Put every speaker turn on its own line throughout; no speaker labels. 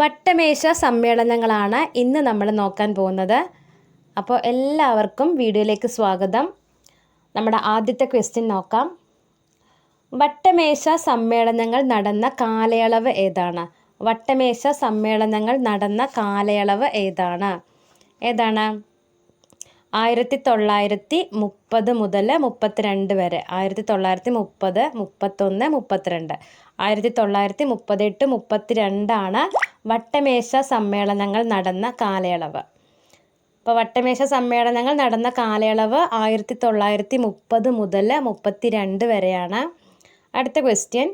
വട്ടമേശ സമ്മേളനങ്ങളാണ് ഇന്ന് നമ്മൾ നോക്കാൻ പോകുന്നത്. അപ്പോൾ എല്ലാവർക്കും വീഡിയോയിലേക്ക് സ്വാഗതം. നമ്മുടെ ആദ്യത്തെ ക്വസ്റ്റ്യൻ നോക്കാം. വട്ടമേശ സമ്മേളനങ്ങൾ നടന്ന കാലയളവ് ഏതാണ്? വട്ടമേശ സമ്മേളനങ്ങൾ നടന്ന കാലയളവ് ഏതാണ്? ഏതാണ്? ആയിരത്തി തൊള്ളായിരത്തി മുപ്പത് മുതൽ മുപ്പത്തിരണ്ട് വരെ. ആയിരത്തി തൊള്ളായിരത്തി മുപ്പത് മുപ്പത്തൊന്ന് മുപ്പത്തിരണ്ട്. ആയിരത്തി തൊള്ളായിരത്തി മുപ്പത്തെട്ട് മുപ്പത്തിരണ്ടാണ് വട്ടമേശ സമ്മേളനങ്ങൾ നടന്ന കാലയളവ്. അപ്പോൾ വട്ടമേശ സമ്മേളനങ്ങൾ നടന്ന കാലയളവ് ആയിരത്തി തൊള്ളായിരത്തി മുപ്പത് മുതൽ മുപ്പത്തി രണ്ട് വരെയാണ്. അടുത്ത ക്വസ്റ്റ്യൻ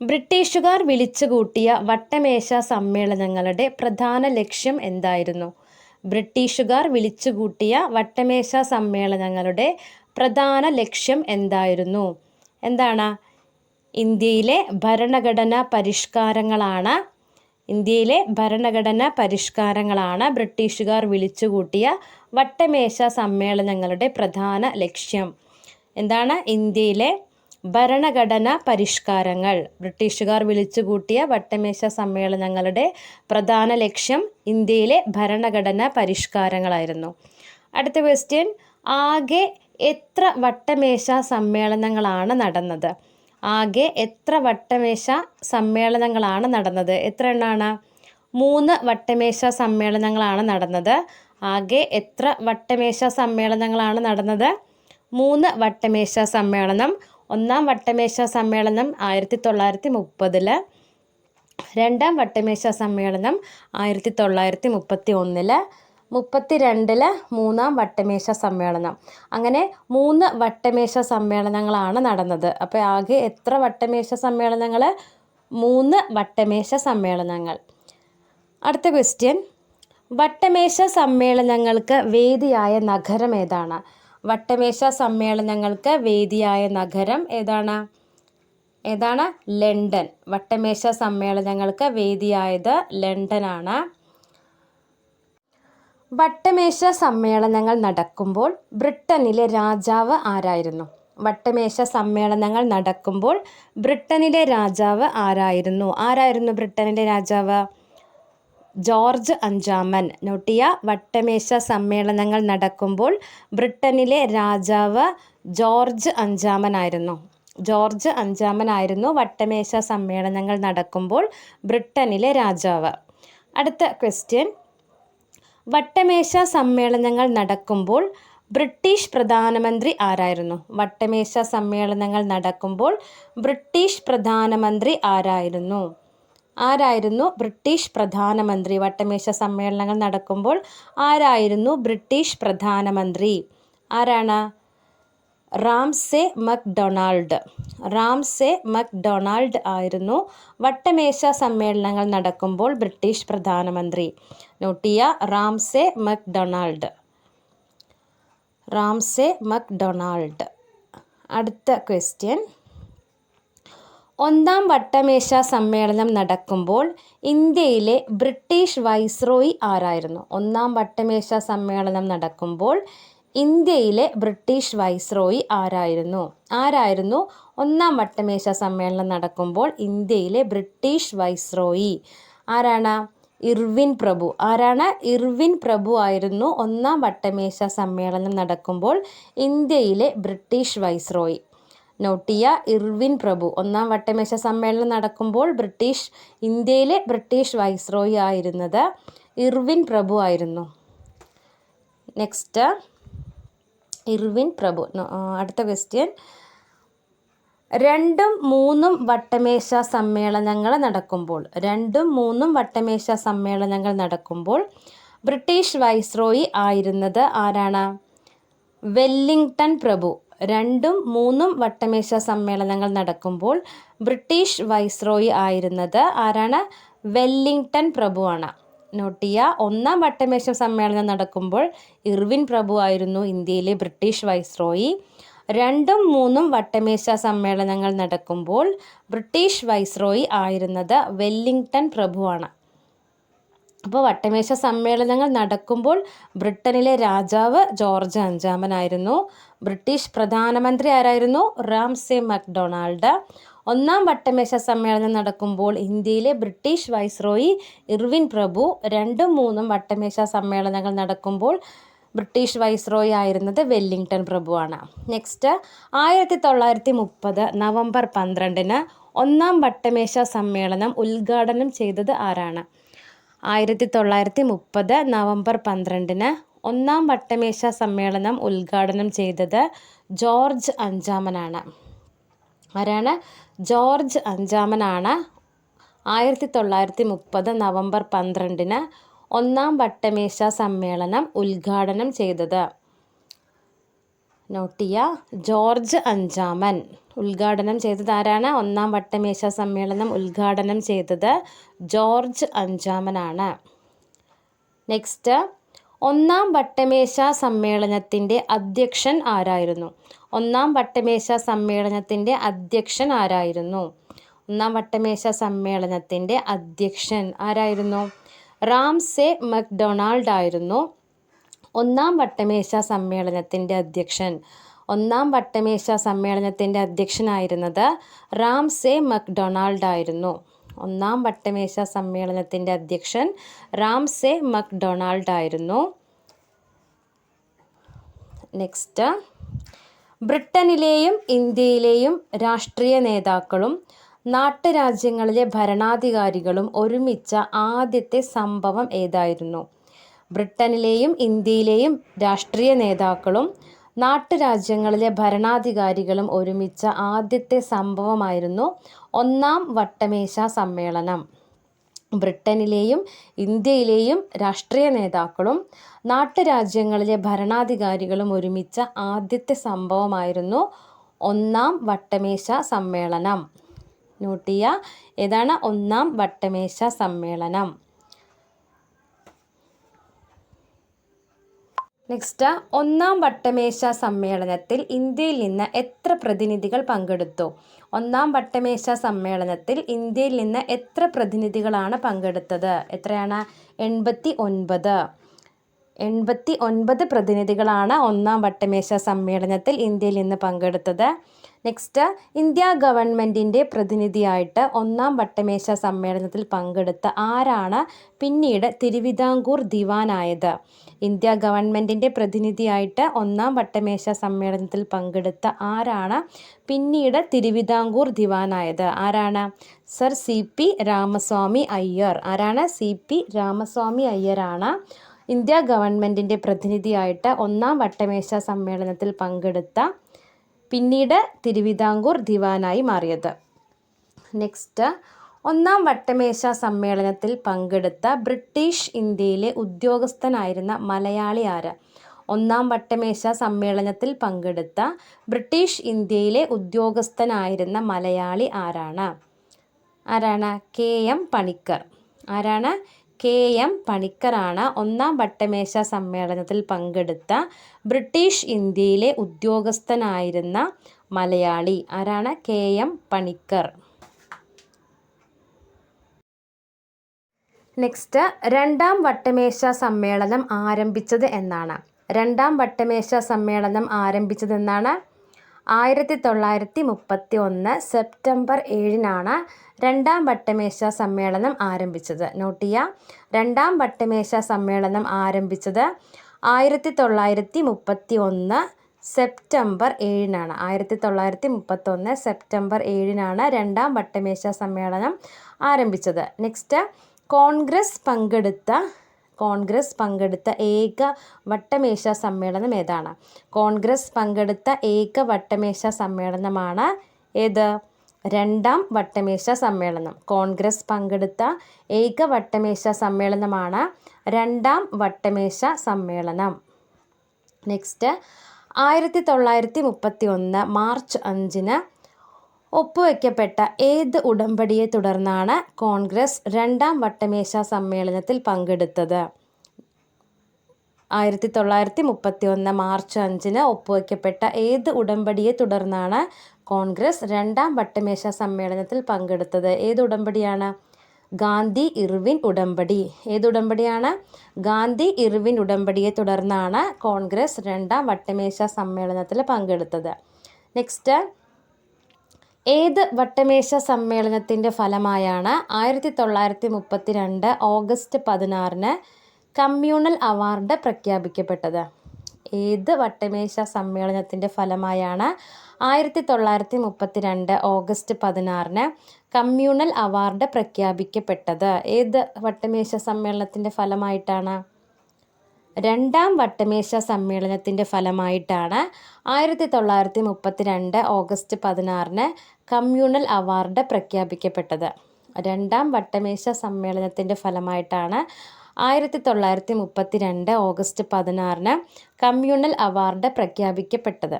ബ്രിട്ടീഷുകാർ വിളിച്ചുകൂട്ടിയ വട്ടമേശ സമ്മേളനങ്ങളുടെ പ്രധാന ലക്ഷ്യം എന്തായിരുന്നു? ബ്രിട്ടീഷുകാർ വിളിച്ചുകൂട്ടിയ വട്ടമേശ സമ്മേളനങ്ങളുടെ പ്രധാന ലക്ഷ്യം എന്തായിരുന്നു? എന്താണ്? ഇന്ത്യയിലെ ഭരണഘടനാ പരിഷ്കാരങ്ങളാണ് ഇന്ത്യയിലെ ഭരണഘടനാ പരിഷ്കാരങ്ങളാണ് ബ്രിട്ടീഷുകാർ വിളിച്ചുകൂട്ടിയ വട്ടമേശ സമ്മേളനങ്ങളുടെ പ്രധാന ലക്ഷ്യം. എന്താണ്? ഇന്ത്യയിലെ ഭരണഘടനാ പരിഷ്കാരങ്ങൾ. ബ്രിട്ടീഷുകാർ വിളിച്ചുകൂട്ടിയ വട്ടമേശ സമ്മേളനങ്ങളുടെ പ്രധാന ലക്ഷ്യം ഇന്ത്യയിലെ ഭരണഘടനാ പരിഷ്കാരങ്ങളായിരുന്നു. അടുത്ത ക്വസ്റ്റ്യൻ ആകെ എത്ര വട്ടമേശ സമ്മേളനങ്ങളാണ് നടന്നത്? ആകെ എത്ര വട്ടമേശ സമ്മേളനങ്ങളാണ് നടന്നത്? എത്ര എണ്ണമാണ് മൂന്ന് വട്ടമേശ സമ്മേളനങ്ങളാണ് നടന്നത്. ആകെ എത്ര വട്ടമേശ സമ്മേളനങ്ങളാണ് നടന്നത്? മൂന്ന് വട്ടമേശ സമ്മേളനം. ഒന്നാം വട്ടമേശ സമ്മേളനം ആയിരത്തി തൊള്ളായിരത്തി മുപ്പതിൽ രണ്ടാം വട്ടമേശ സമ്മേളനം ആയിരത്തി തൊള്ളായിരത്തി മുപ്പത്തി ഒന്നിൽ മുപ്പത്തി രണ്ടിൽ മൂന്നാം വട്ടമേശ സമ്മേളനം. അങ്ങനെ മൂന്ന് വട്ടമേശ സമ്മേളനങ്ങളാണ് നടന്നത്. അപ്പോൾ ആകെ എത്ര വട്ടമേശ സമ്മേളനങ്ങൾ മൂന്ന് വട്ടമേശ സമ്മേളനങ്ങൾ. അടുത്ത ക്വസ്റ്റ്യൻ വട്ടമേശ സമ്മേളനങ്ങൾക്ക് വേദിയായ നഗരം ഏതാണ്? വട്ടമേശ സമ്മേളനങ്ങൾക്ക് വേദിയായ നഗരം ഏതാണ്? ഏതാണ്? ലണ്ടൻ. വട്ടമേശ സമ്മേളനങ്ങൾക്ക് വേദിയായത് ലണ്ടനാണ്. വട്ടമേശ സമ്മേളനങ്ങൾ നടക്കുമ്പോൾ ബ്രിട്ടനിലെ രാജാവ് ആരായിരുന്നു? വട്ടമേശ സമ്മേളനങ്ങൾ നടക്കുമ്പോൾ ബ്രിട്ടനിലെ രാജാവ് ആരായിരുന്നു? ആരായിരുന്നു ബ്രിട്ടനിലെ രാജാവ്? ജോർജ് അഞ്ചാമൻ. നോട്ടിയ വട്ടമേശ സമ്മേളനങ്ങൾ നടക്കുമ്പോൾ ബ്രിട്ടനിലെ രാജാവ് ജോർജ് അഞ്ചാമനായിരുന്നു ജോർജ് അഞ്ചാമനായിരുന്നു വട്ടമേശ സമ്മേളനങ്ങൾ നടക്കുമ്പോൾ ബ്രിട്ടനിലെ രാജാവ്. അടുത്ത ക്വസ്റ്റ്യൻ. വട്ടമേശ സമ്മേളനങ്ങൾ നടക്കുമ്പോൾ ബ്രിട്ടീഷ് പ്രധാനമന്ത്രി ആരായിരുന്നു? വട്ടമേശ സമ്മേളനങ്ങൾ നടക്കുമ്പോൾ ബ്രിട്ടീഷ് പ്രധാനമന്ത്രി ആരായിരുന്നു? ആരായിരുന്നു ബ്രിട്ടീഷ് പ്രധാനമന്ത്രി? വട്ടമേശ സമ്മേളനങ്ങൾ നടക്കുമ്പോൾ ആരായിരുന്നു ബ്രിട്ടീഷ് പ്രധാനമന്ത്രി? ആരാണ്? Ramsey MacDonald. റാംസെ മക്ഡൊണാൾഡ് ആയിരുന്നു വട്ടമേശ സമ്മേളനങ്ങൾ നടക്കുമ്പോൾ ബ്രിട്ടീഷ് പ്രധാനമന്ത്രി. നോട്ടിയ റാംസെ മക്ഡൊണാൾഡ്. Ramsay MacDonald. അടുത്ത ക്വസ്റ്റ്യൻ. ഒന്നാം വട്ടമേശ സമ്മേളനം നടക്കുമ്പോൾ ഇന്ത്യയിലെ ബ്രിട്ടീഷ് വൈസ്രോയി ആരായിരുന്നു? ഒന്നാം വട്ടമേശ സമ്മേളനം നടക്കുമ്പോൾ ഇന്ത്യയിലെ ബ്രിട്ടീഷ് വൈസ്രോയി ആരായിരുന്നു? ആരായിരുന്നു? ഒന്നാം വട്ടമേശ സമ്മേളനം നടക്കുമ്പോൾ ഇന്ത്യയിലെ ബ്രിട്ടീഷ് വൈസ്രോയി. ആരാണ്? ഇർവിൻ പ്രഭു. ആരാണ്? ഇർവിൻ പ്രഭു ആയിരുന്നു ഒന്നാം വട്ടമേശ സമ്മേളനം നടക്കുമ്പോൾ ഇന്ത്യയിലെ ബ്രിട്ടീഷ് വൈസ്രോയി. നോട്ടിയ ഇർവിൻ പ്രഭു. ഒന്നാം വട്ടമേശ സമ്മേളനം നടക്കുമ്പോൾ ബ്രിട്ടീഷ് ഇന്ത്യയിലെ ബ്രിട്ടീഷ് വൈസ്രോയി ആയിരുന്നത് ഇർവിൻ പ്രഭു ആയിരുന്നു. നെക്സ്റ്റ്. ഇർവിൻ പ്രഭു. അടുത്ത ക്വസ്റ്റ്യൻ രണ്ടും മൂന്നും വട്ടമേശ സമ്മേളനങ്ങൾ നടക്കുമ്പോൾ രണ്ടും മൂന്നും വട്ടമേശ സമ്മേളനങ്ങൾ നടക്കുമ്പോൾ ബ്രിട്ടീഷ് വൈസ്രോയി ആയിരുന്നത് ആരാണ്? വെല്ലിംഗ്ടൺ പ്രഭു. രണ്ടും മൂന്നും വട്ടമേശ സമ്മേളനങ്ങൾ നടക്കുമ്പോൾ ബ്രിട്ടീഷ് വൈസ്രോയി ആയിരുന്നത് ആരാണ്? വെല്ലിംഗ്ടൺ പ്രഭുവാണ്. നോട്ടിയ ഒന്നാം വട്ടമേശ സമ്മേളനം നടക്കുമ്പോൾ ഇർവിൻ പ്രഭു ആയിരുന്നു ഇന്ത്യയിലെ ബ്രിട്ടീഷ് വൈസ്രോയി. രണ്ടും മൂന്നും വട്ടമേശ സമ്മേളനങ്ങൾ നടക്കുമ്പോൾ ബ്രിട്ടീഷ് വൈസ്രോയി ആയിരുന്നത് വെല്ലിംഗ്ടൺ പ്രഭുവാണ്. അപ്പോൾ വട്ടമേശ സമ്മേളനങ്ങൾ നടക്കുമ്പോൾ ബ്രിട്ടനിലെ രാജാവ് ജോർജ് അഞ്ചാമനായിരുന്നു. ബ്രിട്ടീഷ് പ്രധാനമന്ത്രി ആരായിരുന്നു? Ramsay MacDonald. ഒന്നാം വട്ടമേശ സമ്മേളനം നടക്കുമ്പോൾ ഇന്ത്യയിലെ ബ്രിട്ടീഷ് വൈസ്രോയി ഇർവിൻ പ്രഭു രണ്ടും മൂന്നും വട്ടമേശ സമ്മേളനങ്ങൾ നടക്കുമ്പോൾ ബ്രിട്ടീഷ് വൈസ്രോയി ആയിരുന്നത് വെല്ലിംഗ്ടൺ പ്രഭുവാണ്. നെക്സ്റ്റ് ആയിരത്തി തൊള്ളായിരത്തി മുപ്പത് നവംബർ പന്ത്രണ്ടിന് ഒന്നാം വട്ടമേശ സമ്മേളനം ഉദ്ഘാടനം ചെയ്തത് ആരാണ്? ആയിരത്തി തൊള്ളായിരത്തി മുപ്പത് നവംബർ പന്ത്രണ്ടിന് ഒന്നാം വട്ടമേശ സമ്മേളനം ഉദ്ഘാടനം ചെയ്തത് ജോർജ് അഞ്ചാമനാണ്. ആരാണ്? ജോർജ് അഞ്ചാമനാണ്. ആയിരത്തി തൊള്ളായിരത്തി മുപ്പത് നവംബർ പന്ത്രണ്ടിന് ഒന്നാം വട്ടമേശ സമ്മേളനം ഉദ്ഘാടനം ചെയ്തത്. നോട്ട് ചെയ്യുക ജോർജ് അഞ്ചാമൻ ഉദ്ഘാടനം ചെയ്തത് ആരാണ്? ഒന്നാം വട്ടമേശ സമ്മേളനം ഉദ്ഘാടനം ചെയ്തത് ജോർജ് അഞ്ചാമനാണ്. നെക്സ്റ്റ് ഒന്നാം വട്ടമേശ സമ്മേളനത്തിന്റെ അധ്യക്ഷൻ ആരായിരുന്നു? ഒന്നാം വട്ടമേശ സമ്മേളനത്തിന്റെ അധ്യക്ഷൻ ആരായിരുന്നു? ഒന്നാം വട്ടമേശ സമ്മേളനത്തിന്റെ അധ്യക്ഷൻ ആരായിരുന്നു? റാംസെ മക്ഡൊണാൾഡ് ആയിരുന്നു. ഒന്നാം വട്ടമേശ സമ്മേളനത്തിന്റെ അധ്യക്ഷൻ. ഒന്നാം വട്ടമേശ സമ്മേളനത്തിന്റെ അധ്യക്ഷനായിരുന്നത് റാംസെ മക്ഡൊണാൾഡ് ആയിരുന്നു. ഒന്നാം വട്ടമേശ സമ്മേളനത്തിന്റെ അധ്യക്ഷൻ റാംസെ മക്ഡൊണാൾഡ് ആയിരുന്നു. നെക്സ്റ്റ് ബ്രിട്ടനിലെയും ഇന്ത്യയിലെയും രാഷ്ട്രീയ നേതാക്കളും നാട്ടുരാജ്യങ്ങളിലെ ഭരണാധികാരികളും ഒരുമിച്ച ആദ്യത്തെ സംഭവം ഏതായിരുന്നു? ബ്രിട്ടനിലെയും ഇന്ത്യയിലെയും രാഷ്ട്രീയ നേതാക്കളും നാട്ടുരാജ്യങ്ങളിലെ ഭരണാധികാരികളും ഒരുമിച്ച ആദ്യത്തെ സംഭവമായിരുന്നു ഒന്നാം വട്ടമേശ സമ്മേളനം. ബ്രിട്ടനിലെയും ഇന്ത്യയിലെയും രാഷ്ട്രീയ നേതാക്കളും നാട്ടുരാജ്യങ്ങളിലെ ഭരണാധികാരികളും ഒരുമിച്ച ആദ്യത്തെ സംഭവമായിരുന്നു ഒന്നാം വട്ടമേശ സമ്മേളനം. നോട്ട് ചെയ്യുക ഏതാണ് ഒന്നാം വട്ടമേശ സമ്മേളനം? നെക്സ്റ്റ് ഒന്നാം വട്ടമേശ സമ്മേളനത്തിൽ ഇന്ത്യയിൽ നിന്ന് എത്ര പ്രതിനിധികൾ പങ്കെടുത്തു? ഒന്നാം വട്ടമേശ സമ്മേളനത്തിൽ ഇന്ത്യയിൽ നിന്ന് എത്ര പ്രതിനിധികളാണ് പങ്കെടുത്തത്? എത്രയാണ്? എൺപത്തി ഒൻപത് എൺപത്തി ഒൻപത് പ്രതിനിധികളാണ് ഒന്നാം വട്ടമേശ സമ്മേളനത്തിൽ ഇന്ത്യയിൽ നിന്ന് പങ്കെടുത്തത്. നെക്സ്റ്റ് ഇന്ത്യ ഗവൺമെന്റിന്റെ പ്രതിനിധിയായിട്ട് ഒന്നാം വട്ടമേശ സമ്മേളനത്തിൽ പങ്കെടുത്ത ആരാണ്? പിന്നീട് തിരുവിതാംകൂർ ദിവാനായത്. ഇന്ത്യ ഗവൺമെന്റിന്റെ പ്രതിനിധിയായിട്ട് ഒന്നാം വട്ടമേശ സമ്മേളനത്തിൽ പങ്കെടുത്ത ആരാണ് പിന്നീട് തിരുവിതാംകൂർ ദിവാനായത്? ആരാണ്? Sir C P Ramaswamy Iyer. ആരാണ്? സി പി രാമസ്വാമി അയ്യരാണ് ഇന്ത്യ ഗവൺമെന്റിന്റെ പ്രതിനിധിയായിട്ട് ഒന്നാം വട്ടമേശ സമ്മേളനത്തിൽ പങ്കെടുത്ത പിന്നീട് തിരുവിതാംകൂർ ദിവാനായി മാറിയത്. നെക്സ്റ്റ് ഒന്നാം വട്ടമേശ സമ്മേളനത്തിൽ പങ്കെടുത്ത ബ്രിട്ടീഷ് ഇന്ത്യയിലെ ഉദ്യോഗസ്ഥനായിരുന്ന മലയാളി ആര്? ഒന്നാം വട്ടമേശ സമ്മേളനത്തിൽ പങ്കെടുത്ത ബ്രിട്ടീഷ് ഇന്ത്യയിലെ ഉദ്യോഗസ്ഥനായിരുന്ന മലയാളി ആരാണ്? ആരാണ്? K M Panikkar. ആരാണ്? കെ എം പണിക്കറാണ് ഒന്നാം വട്ടമേശ സമ്മേളനത്തിൽ പങ്കെടുത്ത ബ്രിട്ടീഷ് ഇന്ത്യയിലെ ഉദ്യോഗസ്ഥനായിരുന്ന മലയാളി. ആരാണ്? K M Panicker. നെക്സ്റ്റ് രണ്ടാം വട്ടമേശ സമ്മേളനം ആരംഭിച്ചത് എന്നാണ്. രണ്ടാം വട്ടമേശ സമ്മേളനം ആരംഭിച്ചതെന്നാണ് ആയിരത്തി തൊള്ളായിരത്തി മുപ്പത്തി ഒന്ന് സെപ്റ്റംബർ ഏഴിനാണ് രണ്ടാം വട്ടമേശ സമ്മേളനം ആരംഭിച്ചത്. നോട്ട് ചെയ്യുക. രണ്ടാം വട്ടമേശ സമ്മേളനം ആരംഭിച്ചത് ആയിരത്തി തൊള്ളായിരത്തി മുപ്പത്തി ഒന്ന് സെപ്റ്റംബർ ഏഴിനാണ്. ആയിരത്തി തൊള്ളായിരത്തി മുപ്പത്തൊന്ന് സെപ്റ്റംബർ ഏഴിനാണ് രണ്ടാം വട്ടമേശ സമ്മേളനം ആരംഭിച്ചത്. നെക്സ്റ്റ് കോൺഗ്രസ് പങ്കെടുത്ത കോൺഗ്രസ് പങ്കെടുത്ത ഏക വട്ടമേശ സമ്മേളനം ഏതാണ്? കോൺഗ്രസ് പങ്കെടുത്ത ഏക വട്ടമേശ സമ്മേളനമാണ് ഏത്? രണ്ടാം വട്ടമേശ സമ്മേളനം. കോൺഗ്രസ് പങ്കെടുത്ത ഏക വട്ടമേശ സമ്മേളനമാണ് രണ്ടാം വട്ടമേശ സമ്മേളനം. നെക്സ്റ്റ് ആയിരത്തി തൊള്ളായിരത്തി മുപ്പത്തി ഒന്ന് മാർച്ച് അഞ്ചിന് ഒപ്പുവെക്കപ്പെട്ട ഏത് ഉടമ്പടിയെ തുടർന്നാണ് കോൺഗ്രസ് രണ്ടാം വട്ടമേശ സമ്മേളനത്തിൽ പങ്കെടുത്തത്? ആയിരത്തി തൊള്ളായിരത്തി മുപ്പത്തി ഒന്ന് മാർച്ച് അഞ്ചിന് ഒപ്പുവെക്കപ്പെട്ട ഏത് ഉടമ്പടിയെ തുടർന്നാണ് കോൺഗ്രസ് രണ്ടാം വട്ടമേശ സമ്മേളനത്തിൽ പങ്കെടുത്തത്? ഏത് ഉടമ്പടിയാണ്? ഗാന്ധി ഇർവിൻ ഉടമ്പടി. ഏത് ഉടമ്പടിയാണ്? ഗാന്ധി ഇർവിൻ ഉടമ്പടിയെ തുടർന്നാണ് കോൺഗ്രസ് രണ്ടാം വട്ടമേശ സമ്മേളനത്തിൽ പങ്കെടുത്തത്. നെക്സ്റ്റ് ഏത് വട്ടമേശ സമ്മേളനത്തിന്റെ ഫലമായാണ് ആയിരത്തി തൊള്ളായിരത്തി മുപ്പത്തി രണ്ട് ഓഗസ്റ്റ് പതിനാറിന് കമ്മ്യൂണൽ അവാർഡ് പ്രഖ്യാപിക്കപ്പെട്ടത്? ഏത് വട്ടമേശ സമ്മേളനത്തിന്റെ ഫലമായാണ് ആയിരത്തി തൊള്ളായിരത്തി മുപ്പത്തി രണ്ട് ഓഗസ്റ്റ് പതിനാറിന് കമ്മ്യൂണൽ അവാർഡ് പ്രഖ്യാപിക്കപ്പെട്ടത്? ഏത് വട്ടമേശ സമ്മേളനത്തിന്റെ ഫലമായിട്ടാണ്? രണ്ടാം വട്ടമേശ സമ്മേളനത്തിന്റെ ഫലമായിട്ടാണ് ആയിരത്തി തൊള്ളായിരത്തി മുപ്പത്തി രണ്ട് ഓഗസ്റ്റ് പതിനാറിന് കമ്മ്യൂണൽ അവാർഡ് പ്രഖ്യാപിക്കപ്പെട്ടത്. രണ്ടാം വട്ടമേശ സമ്മേളനത്തിന്റെ ഫലമായിട്ടാണ് ആയിരത്തി തൊള്ളായിരത്തി മുപ്പത്തി രണ്ട് ഓഗസ്റ്റ് പതിനാറിന് കമ്മ്യൂണൽ അവാർഡ് പ്രഖ്യാപിക്കപ്പെട്ടത്.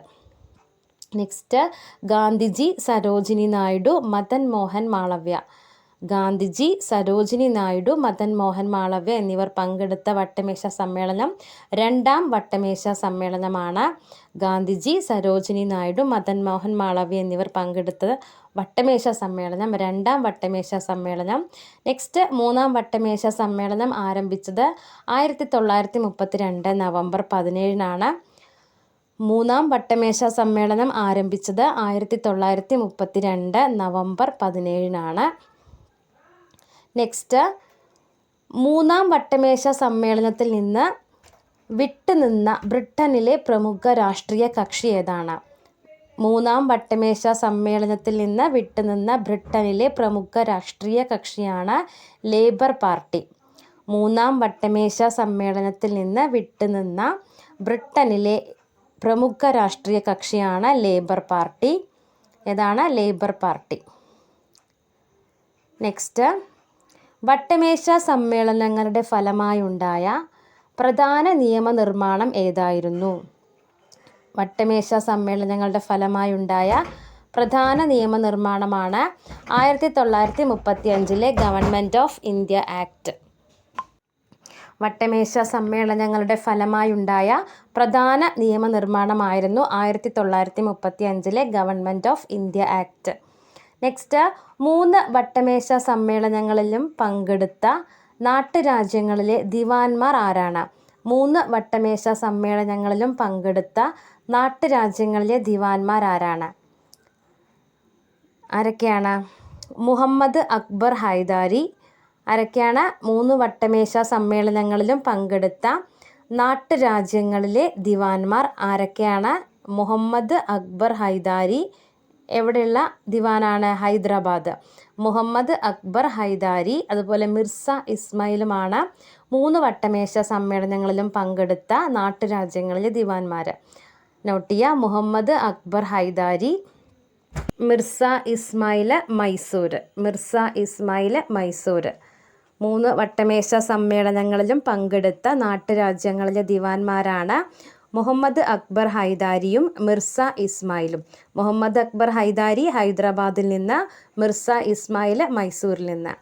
നെക്സ്റ്റ് ഗാന്ധിജി സരോജിനി നായിഡു മദൻ മോഹൻ മാളവ്യ. ഗാന്ധിജി സരോജിനി നായിഡു മദൻ മോഹൻ മാളവ്യ എന്നിവർ പങ്കെടുത്ത വട്ടമേശ സമ്മേളനം രണ്ടാം വട്ടമേശ സമ്മേളനമാണ്. ഗാന്ധിജി സരോജിനി നായിഡു മദൻ മോഹൻ മാളവ്യ എന്നിവർ പങ്കെടുത്ത വട്ടമേശ സമ്മേളനം രണ്ടാം വട്ടമേശ സമ്മേളനം. നെക്സ്റ്റ് മൂന്നാം വട്ടമേശ സമ്മേളനം ആരംഭിച്ചത് ആയിരത്തി തൊള്ളായിരത്തി മുപ്പത്തി രണ്ട് നവംബർ പതിനേഴിനാണ്. മൂന്നാം വട്ടമേശ സമ്മേളനം ആരംഭിച്ചത് ആയിരത്തി തൊള്ളായിരത്തി മുപ്പത്തി രണ്ട് നവംബർ പതിനേഴിനാണ്. നെക്സ്റ്റ് മൂന്നാം വട്ടമേശ സമ്മേളനത്തിൽ നിന്ന് വിട്ടുനിന്ന ബ്രിട്ടനിലെ പ്രമുഖ രാഷ്ട്രീയ കക്ഷി ഏതാണ്? മൂന്നാം വട്ടമേശ സമ്മേളനത്തിൽ നിന്ന് വിട്ടുനിന്ന ബ്രിട്ടനിലെ പ്രമുഖ രാഷ്ട്രീയ കക്ഷിയാണ് ലേബർ പാർട്ടി. മൂന്നാം വട്ടമേശ സമ്മേളനത്തിൽ നിന്ന് വിട്ടുനിന്ന ബ്രിട്ടനിലെ പ്രമുഖ രാഷ്ട്രീയ കക്ഷിയാണ് ലേബർ പാർട്ടി. ഏതാണ്? Labour party. നെക്സ്റ്റ് വട്ടമേശ സമ്മേളനങ്ങളുടെ ഫലമായുണ്ടായ പ്രധാന നിയമനിർമ്മാണം ഏതായിരുന്നു? വട്ടമേശ സമ്മേളനങ്ങളുടെ ഫലമായുണ്ടായ പ്രധാന നിയമനിർമ്മാണമാണ് ആയിരത്തി തൊള്ളായിരത്തി മുപ്പത്തി അഞ്ചിലെ ഗവൺമെന്റ് ഓഫ് ഇന്ത്യ ആക്ട്. വട്ടമേശ സമ്മേളനങ്ങളുടെ ഫലമായുണ്ടായ പ്രധാന നിയമനിർമ്മാണമായിരുന്നു ആയിരത്തി തൊള്ളായിരത്തി മുപ്പത്തി അഞ്ചിലെ government of India act. Next മൂന്ന് വട്ടമേശ സമ്മേളനങ്ങളിലും പങ്കെടുത്ത നാട്ടുരാജ്യങ്ങളിലെ ദിവാൻമാർ ആരാണ്? മൂന്ന് വട്ടമേശ സമ്മേളനങ്ങളിലും പങ്കെടുത്ത നാട്ടുരാജ്യങ്ങളിലെ ദിവാൻമാർ ആരാണ്? ആരൊക്കെയാണ്? മുഹമ്മദ് അക്ബർ ഹൈദാരി. ആരൊക്കെയാണ്? മൂന്ന് വട്ടമേശ സമ്മേളനങ്ങളിലും പങ്കെടുത്ത നാട്ടുരാജ്യങ്ങളിലെ ദിവാൻമാർ ആരൊക്കെയാണ്? മുഹമ്മദ് അക്ബർ ഹൈദാരി എവിടെയുള്ള ദിവാനാണ് ഹൈദരാബാദ്? മുഹമ്മദ് അക്ബർ ഹൈദാരി അതുപോലെ മിർസ ഇസ്മയിലുമാണ് മൂന്ന് വട്ടമേശ സമ്മേളനങ്ങളിലും പങ്കെടുത്ത നാട്ടുരാജ്യങ്ങളിലെ ദിവാൻമാർ നോട്ടിയ മുഹമ്മദ് അക്ബർ ഹൈദാരി മിർസ ഇസ്മായിൽ മൈസൂർ മിർസ ഇസ്മായിൽ മൈസൂർ മൂന്ന് വട്ടമേശ സമ്മേളനങ്ങളിലും പങ്കെടുത്ത നാട്ടുരാജ്യങ്ങളിലെ ദിവാൻമാരാണ് മുഹമ്മദ് അക്ബർ ഹൈദാരിയും മിർസ ഇസ്മായിലും. മുഹമ്മദ് അക്ബർ ഹൈദാരി ഹൈദരാബാദിൽ നിന്ന് മിർസ ഇസ്മായിൽ മൈസൂരിൽ നിന്ന്.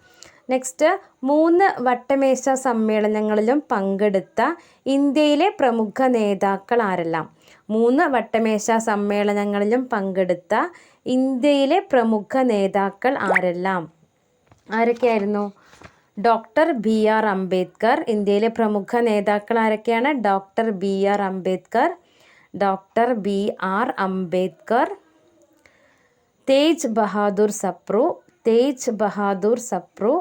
നെക്സ്റ്റ് മൂന്ന് വട്ടമേശ സമ്മേളനങ്ങളിലും പങ്കെടുത്ത ഇന്ത്യയിലെ പ്രമുഖ നേതാക്കൾ ആരെല്ലാം? മൂന്ന് വട്ടമേശ സമ്മേളനങ്ങളിലും പങ്കെടുത്ത ഇന്ത്യയിലെ പ്രമുഖ നേതാക്കൾ ആരെല്ലാം? ആരൊക്കെയായിരുന്നു? ഡോക്ടർ ബി ആർ അംബേദ്കർ ഇന്ത്യയിലെ പ്രമുഖ നേതാക്കൾ ആരൊക്കെയാണ്? Doctor B R Ambedkar doctor B R Ambedkar Tej Bahadur Sapru Tej Bahadur Sapru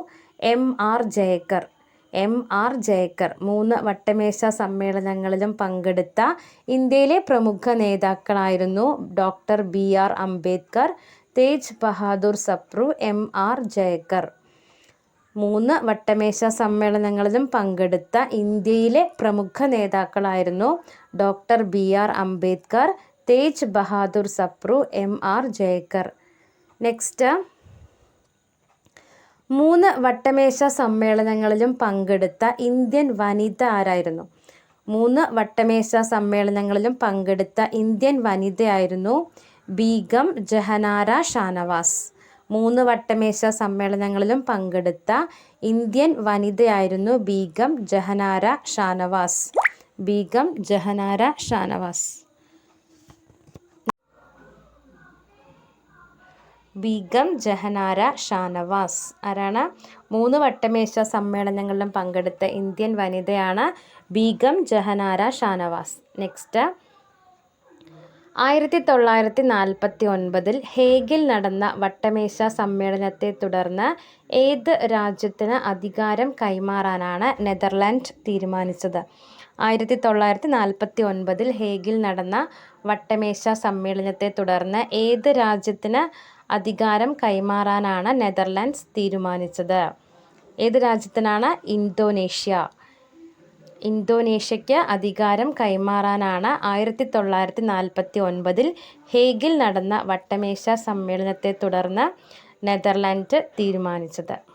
M R Jayakar M R Jayakar. മൂന്ന് വട്ടമേശ സമ്മേളനങ്ങളിലും പങ്കെടുത്ത ഇന്ത്യയിലെ പ്രമുഖ നേതാക്കളായിരുന്നു doctor B R Ambedkar Tej Bahadur Sapru M R Jayakar. മൂന്ന് വട്ടമേശ സമ്മേളനങ്ങളിലും പങ്കെടുത്ത ഇന്ത്യയിലെ പ്രമുഖ നേതാക്കളായിരുന്നു doctor B R Ambedkar Tej Bahadur Sapru M R Jayakar. Next മൂന്ന് വട്ടമേശ സമ്മേളനങ്ങളിലും പങ്കെടുത്ത ഇന്ത്യൻ വനിത ആരായിരുന്നു? മൂന്ന് വട്ടമേശ സമ്മേളനങ്ങളിലും പങ്കെടുത്ത ഇന്ത്യൻ വനിതയായിരുന്നു ബീഗം ജഹനാര ഷാനവാസ്. മൂന്ന് വട്ടമേശ സമ്മേളനങ്ങളിലും പങ്കെടുത്ത ഇന്ത്യൻ വനിതയായിരുന്നു ബീഗം ജഹനാര ഷാനവാസ്. ബീഗം ജഹനാര ഷാനവാസ്. ബീഗം ജഹനാര ഷാനവാസ്. ആരാണ്? മൂന്ന് വട്ടമേശ സമ്മേളനങ്ങളിലും പങ്കെടുത്ത ഇന്ത്യൻ വനിതയാണ് ബീഗം ജഹനാര ഷാനവാസ്. നെക്സ്റ്റ് ആയിരത്തി തൊള്ളായിരത്തി നാൽപ്പത്തി ഒൻപതിൽ ഹേഗിൽ നടന്ന വട്ടമേശ സമ്മേളനത്തെ തുടർന്ന് ഏത് രാജ്യത്തിന് അധികാരം കൈമാറാനാണ് നെതർലാൻഡ് തീരുമാനിച്ചത്? ആയിരത്തി തൊള്ളായിരത്തി നാൽപ്പത്തി ഒൻപതിൽ ഹേഗിൽ നടന്ന വട്ടമേശ സമ്മേളനത്തെ തുടർന്ന് ഏത് രാജ്യത്തിന് അധികാരം കൈമാറാനാണ് നെതർലാൻഡ്സ് തീരുമാനിച്ചത്? ഏത് രാജ്യത്തിനാണ്? ഇന്തോനേഷ്യ. ഇന്തോനേഷ്യയ്ക്ക് അധികാരം കൈമാറാനാണ് ആയിരത്തി തൊള്ളായിരത്തി നാൽപ്പത്തി ഒൻപതിൽ ഹേഗിൽ നടന്ന വട്ടമേശ സമ്മേളനത്തെ തുടർന്ന് നെതർലാൻഡ് തീരുമാനിച്ചത്.